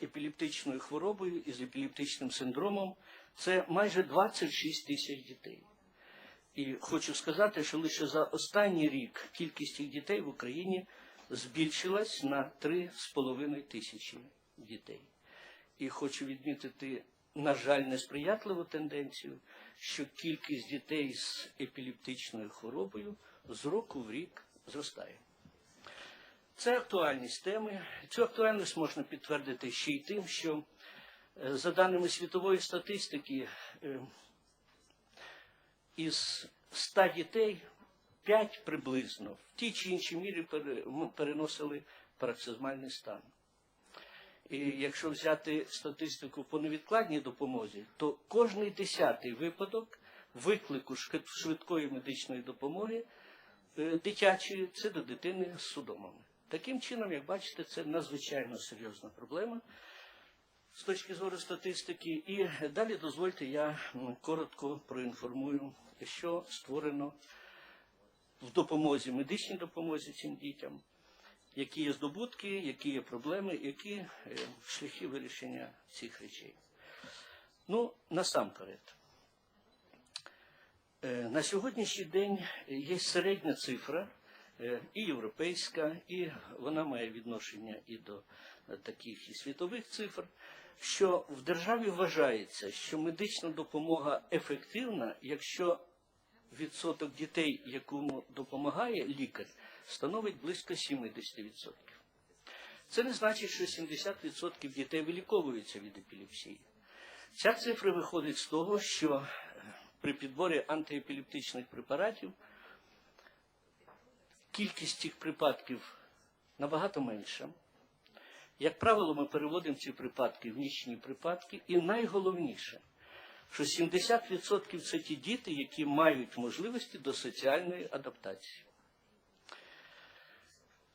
із епілептичною хворобою, із епілептичним синдромом. Це майже 26 тисяч дітей. І хочу сказати, що лише за останній рік кількість цих дітей в Україні збільшилась на 3,5 тисячі дітей. І хочу відмітити, на жаль, несприятливу тенденцію, що кількість дітей з епілептичною хворобою з року в рік зростає. Це актуальність теми. Цю актуальність можна підтвердити ще й тим, що е, за даними світової статистики, е, із 100 дітей 5 приблизно в тій чи іншій мірі переносили пароксизмальний стан. І якщо взяти статистику по невідкладній допомозі, то кожний десятий випадок виклику швидкої медичної допомоги е, дитячої це до дитини з судомами. Таким чином, як бачите, це надзвичайно серйозна проблема з точки зору статистики. І далі дозвольте, я коротко проінформую, що створено в допомозі, медичній допомозі цим дітям, які є здобутки, які є проблеми, які е, шляхи вирішення цих речей. Ну, насамперед. Е, На сьогоднішній день є середня цифра, і європейська, і вона має відношення і до е, таких і світових цифр, що в державі вважається, що медична допомога ефективна, якщо відсоток дітей, якому допомагає лікар, становить близько 70%. Це не значить, що 70% дітей виліковуються від епілепсії. Ця цифра виходить з того, що е, при підборі антиепілептичних препаратів кількість цих припадків набагато менша. Як правило, ми переводимо ці припадки в нічні припадки, і найголовніше, що 70% це ті діти, які мають можливості до соціальної адаптації.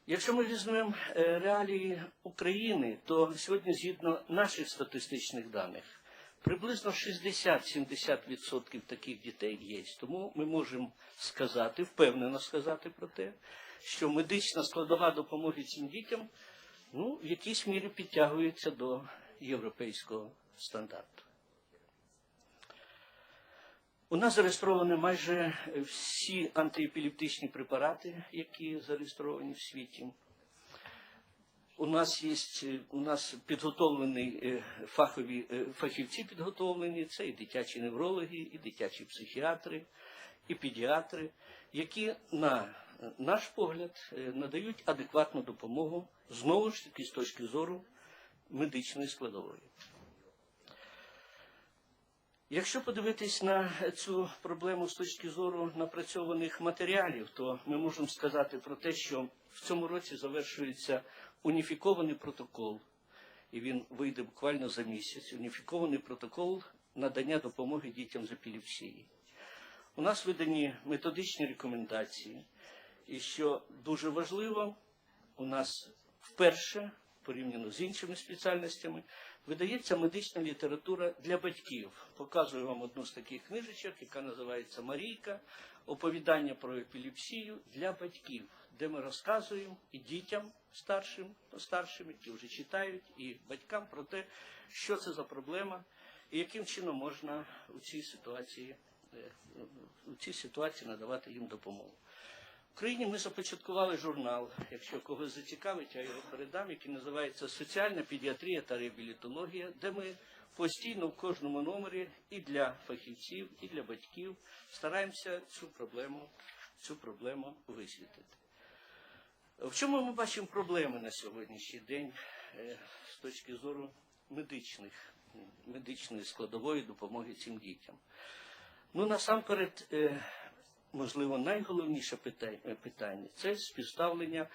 Якщо ми візьмемо е, реалії України, то сьогодні, згідно наших статистичних даних, приблизно 60-70% таких дітей є. Тому ми можемо сказати, впевнено сказати про те, що медична складова допомоги цим дітям ну, в якійсь мірі підтягується до європейського стандарту. У нас зареєстровані майже всі антиепілептичні препарати, які зареєстровані в світі. У нас є у нас підготовлені е, фахові е, фахівці підготовлені, це і дитячі неврологи, і дитячі психіатри, і педіатри, які на наш погляд надають адекватну допомогу знову ж таки з точки зору медичної складової. Якщо подивитись на цю проблему з точки зору напрацьованих матеріалів, то ми можемо сказати про те, що в цьому році завершується уніфікований протокол, і він вийде буквально за місяць. Уніфікований протокол надання допомоги дітям з епілепсії. У нас видані методичні рекомендації, і що дуже важливо, у нас вперше порівняно з іншими спеціальностями, видається медична література для батьків. Показую вам одну з таких книжечок, яка називається Марійка. Оповідання про епілепсію для батьків, де ми розказуємо і дітям старшим, старшим, які вже читають, і батькам про те, що це за проблема, і яким чином можна у цій ситуації, е, у цій ситуації надавати їм допомогу. В Україні ми започаткували журнал, якщо когось зацікавить, я його передам, який називається Соціальна педіатрія та реабілітологія, де ми постійно в кожному номері і для фахівців, і для батьків стараємося цю проблему, цю проблему висвітлити. В чому ми бачимо проблеми на сьогоднішній день е, з точки зору медичних, медичної складової допомоги цим дітям? Ну, насамперед, е, можливо, найголовніше питання, питання це співставлення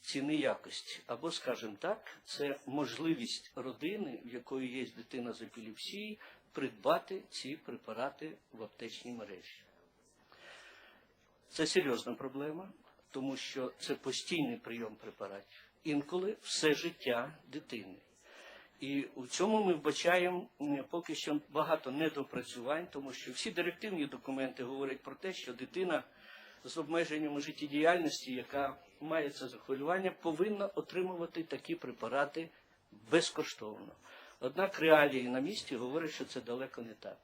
ціни якості. Або, скажімо так, це можливість родини, в якої є дитина з епілепсією, придбати ці препарати в аптечній мережі. Це серйозна проблема, тому що це постійний прийом препаратів. Інколи все життя дитини. І у цьому ми вбачаємо поки що багато недопрацювань, тому що всі директивні документи говорять про те, що дитина з обмеженнями життєдіяльності, яка має це захворювання, повинна отримувати такі препарати безкоштовно. Однак реалії на місці говорять, що це далеко не так.